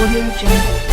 Audio Jungle.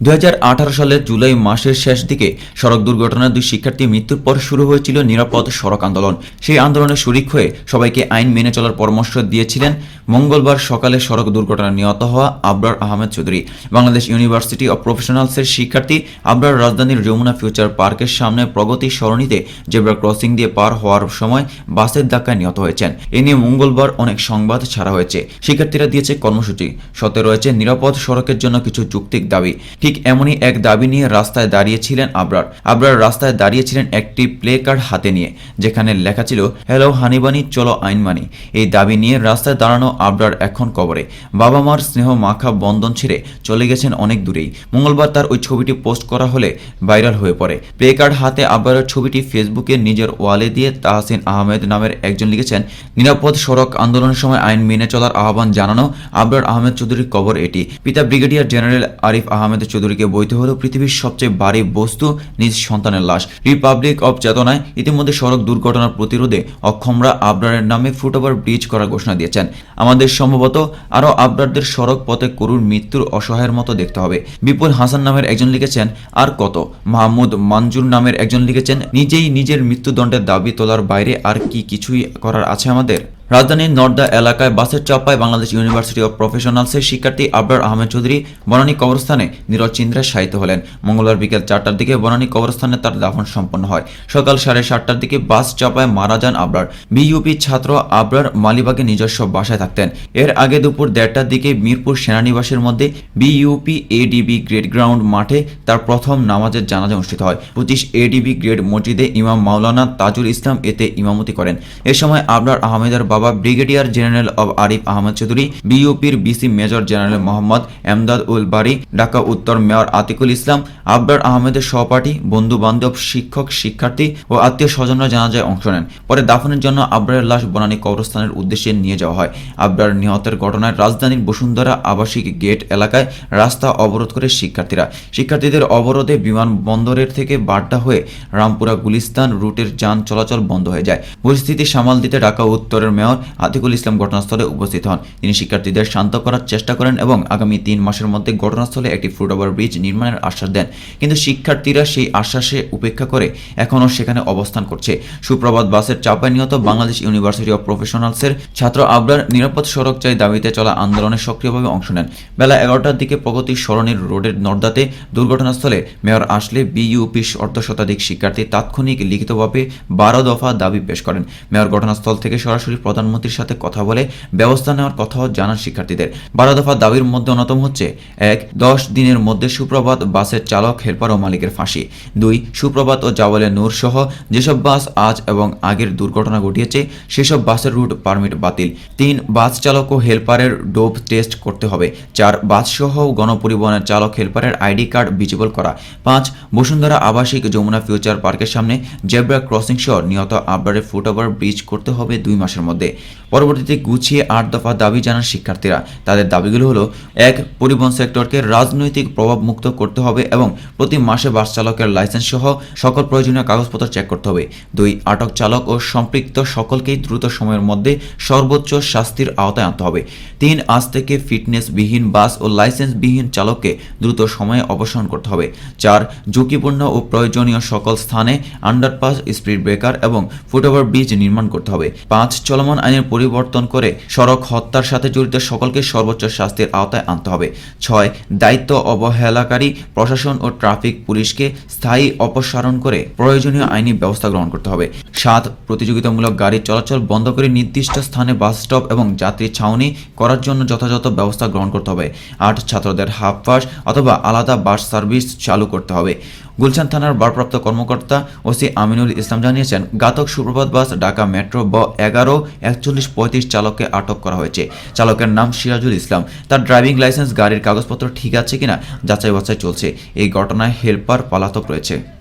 দুই হাজার আঠারো সালের জুলাই মাসের শেষ দিকে সড়ক দুর্ঘটনায় দুই শিক্ষার্থী মৃত্যুর পর শুরু হয়েছিল নিরাপদ সড়ক আন্দোলন। সেই আন্দোলনে শরিক হয়ে সবাইকে আইন মেনে চলার পরামর্শ দিয়েছিলেন মঙ্গলবার সকালে সড়ক দুর্ঘটনায় নিহত হওয়া আবরার আহমেদ চৌধুরী। বাংলাদেশ ইউনিভার্সিটি অব প্রফেশনালসের শিক্ষার্থী আবরার রাজধানীর যমুনা ফিউচার পার্কের সামনে প্রগতি সরণিতে জেব্রা ক্রসিং দিয়ে পার হওয়ার সময় বাসের ধাক্কায় নিহত হয়েছেন। এ নিয়ে মঙ্গলবার অনেক সংবাদ ছাড়া হয়েছে। শিক্ষার্থীরা দিয়েছে কর্মসূচি। সতে রয়েছে নিরাপদ সড়কের জন্য কিছু যৌক্তিক দাবি। ঠিক এমনই এক দাবি নিয়ে রাস্তায় দাঁড়িয়েছিলেন আবরার। আবরার রাস্তায় দাঁড়িয়েছিলেন একটি প্লে কার্ড হাতে নিয়ে, যেখানে লেখা ছিল, হ্যালো হানিবানি, চলো আইন মানি এই দাবি নিয়ে রাস্তায় দাঁড়ানো আবরার এখন কবরে। বাবা মার স্নেহ মাখা বন্ধন ছেড়ে চলে গেছেন অনেক দূরেই। মঙ্গলবার তার ওই ছবিটি পোস্ট করা হলে ভাইরাল হয়ে পড়ে। প্লে কার্ড হাতে আবরারের ছবিটি ফেসবুকে নিজের ওয়ালে দিয়ে তাহসিন আহমেদ নামের একজন লিখেছেন, নিরাপদ সড়ক আন্দোলনের সময় আইন মেনে চলার আহ্বান জানানো আবরার আহমেদ চৌধুরীর কবর এটি। পিতা ব্রিগেডিয়ার জেনারেল আরিফ আহমেদ চৌধুরীকে বইতে হলো পৃথিবীর সবচেয়ে ভারী বস্তু নিজ সন্তানের লাশ। রিপাবলিক অব চেতনায় ইতিমধ্যে সড়ক দুর্ঘটনার প্রতিরোধে অক্ষমরা আবরারের নামে ফুটওভার ব্রিজ করার ঘোষণা দিয়েছেন। আমাদের সম্ভবত আরও আবরারদের সড়ক পথে করুর মৃত্যুর অসহায়ের মতো দেখতে হবে। বিপুল হাসান নামের একজন লিখেছেন, আর কত? মাহমুদ মানজুর নামের একজন লিখেছেন, নিজেই নিজের মৃত্যুদণ্ডের দাবি তোলার বাইরে আর কি কিছুই করার আছে আমাদের? রাজধানীর নর্দা এলাকায় বাসের চাপায় বাংলাদেশ ইউনিভার্সিটি অব প্রফেশনালসের শিক্ষার্থী আবরার আহমেদ চৌধুরী বনানী কবরস্থানে নিরচিন্দ্রায় শায়িত হলেন। মঙ্গলবার বিকেল চারটার দিকে বনানী কবরস্থানে তার দাফন সম্পন্ন হয়। সকাল সাড়ে সাতটার দিকে বাস চাপায় মারা যান আবরার। বিইউপি ছাত্র আবরার মালিবাগে নিজস্ব বাসায় থাকতেন। এর আগে দুপুর দেড়টার দিকে মিরপুর সেনানিবাসের মধ্যে বিইউপি এডিবি গ্রেড গ্রাউন্ড মাঠে তার প্রথম নামাজের জানাজা অনুষ্ঠিত হয়। পঁচিশ এডিবি গ্রেড মসজিদে ইমাম মাওলানা তাজুল ইসলাম এতে ইমামতি করেন। এ সময় আবরার আহমেদের বাবা ব্রিগেডিয়ার জেনারেল অব Arif Ahmad Chowdhury বিইউপির VC major general Mohammad Emdad Ul Bari, Dhaka উত্তর মেয়র আতিকুল ইসলাম, আবরার আহমেদের সহপাঠী বন্ধু বান্ধব শিক্ষক, শিক্ষার্থী ও আত্মীয় স্বজনরা জানাজায় অংশ নেন। পরে দাফনের জন্য আবরারের লাশ বনানী কবরস্থানের উদ্দেশ্যে নিয়ে যাওয়া হয়। আবরার নিহতের ঘটনায় রাজধানীর বসুন্ধরা আবাসিক গেট এলাকায় রাস্তা অবরোধ করে শিক্ষার্থীরা। শিক্ষার্থীদের অবরোধে বিমানবন্দরের থেকে বাড্ডা হয়ে রামপুরা গুলিস্তান রুটের যান চলাচল বন্ধ হয়ে যায়। পরিস্থিতি সামাল দিতে ঢাকা উত্তরের মেয়র আতিকুল ইসলাম ঘটনাস্থলে উপস্থিত হন। তিনি শিক্ষার্থীদের শান্ত করার চেষ্টা করেন এবং আগামী তিন মাসের মধ্যে ঘটনাস্থলে একটি ফুটওভার ব্রিজ নির্মাণের আশ্বাস দেন। কিন্তু শিক্ষার্থীরা সেই আশ্বাসে উপেক্ষা করে এখনও সেখানে অবস্থান করছে। সুপ্রভাত বাসের চাপায় নিহত বাংলাদেশ ইউনিভার্সিটি অব প্রফেশনালসের ছাত্র আবরার নিরাপদ সড়ক চাই দাবিতে চলা আন্দোলনে সক্রিয়ভাবে অংশ নেন। বেলা এগারোটার দিকে প্রগতি সরণির রোডের নর্দাতে দুর্ঘটনাস্থলে মেয়র আসলে বিইউপি অর্ধ শতাধিক শিক্ষার্থী তাৎক্ষণিক লিখিতভাবে বারো দফা দাবি পেশ করেন। মেয়র ঘটনাস্থল থেকে সরাসরি প্রধানমন্ত্রীর সাথে কথা বলে ব্যবস্থা নেওয়ার কথাও জানান শিক্ষার্থীদের। বারো দফা দাবির মধ্যে অন্যতম হচ্ছে, এক, দশ দিনের মধ্যে সুপ্রভাত বাসের চালক হেলপার ও মালিকের ফাঁসি। দুই, সুপ্রভাত ও জাওয়ালে নূর সহ যেসব বাস আজ এবং আগের দুর্ঘটনা ঘটিয়েছে, সেসব বাসের রুট পারমিট বাতিল। তিন, বাস চালক ও হেলপারের ডোপ টেস্ট করতে হবে। চার বাস সহ গণপরিবহনের চালক হেলপারের আইডি কার্ড ভিজিবল করা। পাঁচ, বসুন্ধরা আবাসিক যমুনা ফিউচার পার্কের সামনে জেব্রা ক্রসিং সহ নিহত আবরারে ফুটওভার ব্রিজ করতে হবে দুই মাসের মধ্যে। পরবর্তীতে গুছিয়ে আট দফা দাবি জানান শিক্ষার্থীরা। তাদের দাবিগুলো হলো, এক, পরিবহন সেক্টরকে রাজনৈতিক প্রভাব মুক্ত করতে হবে এবং প্রতি মাসে বাস চালকের লাইসেন্স সহ সকল প্রয়োজনীয় কাগজপত্র চেক করতে হবে। দুই, আটক চালক ও সম্পৃক্ত সকলকেই দ্রুত সময়ের মধ্যে সর্বোচ্চ শাস্তির আওতায় আনতে হবে। তিন, আজ থেকে ফিটনেসবিহীন বাস ও লাইসেন্সবিহীন চালককে দ্রুত সময়ে অপসারণ করতে হবে। চার, ঝুঁকিপূর্ণ ও প্রয়োজনীয় সকল স্থানে আন্ডারপাস স্পিড ব্রেকার এবং ফুটওভার ব্রিজ নির্মাণ করতে হবে। পাঁচ, চলমান আইনের পরিবর্তন করে সড়ক হত্যার সাথে জড়িত সকলকে সর্বোচ্চ শাস্তির আওতায় আনতে হবে। ছয়, দায়িত্ব অবহেলাকারী প্রশাসন ও ট্রাফিক পুলিশকে স্থায়ী অপসারণ করে প্রয়োজনীয় আইনি ব্যবস্থা গ্রহণ করতে হবে। সাত, প্রতিযোগিতামূলক গাড়ি চলাচল বন্ধ করে নির্দিষ্ট স্থানে বাস স্টপ এবং যাত্রী ছাউনি করার জন্য যথাযথ ব্যবস্থা গ্রহণ করতে হবে। আট, ছাত্রদের হাফ পাস অথবা আলাদা বাস সার্ভিস চালু করতে হবে। গুলশান থানার ভারপ্রাপ্ত কর্মকর্তা ওসি আমিনুল ইসলাম জানিয়েছেন, ঘাতক সুপ্রভাত বাস ঢাকা মেট্রো ব এগারো একচল্লিশ পঁয়ত্রিশ চালককে আটক করা হয়েছে। চালকের নাম সিরাজুল ইসলাম। তার ড্রাইভিং লাইসেন্স, গাড়ির কাগজপত্র ঠিক আছে কিনা যাচাই বাছাই চলছে। এই ঘটনায় হেলপার পলাতক রয়েছে।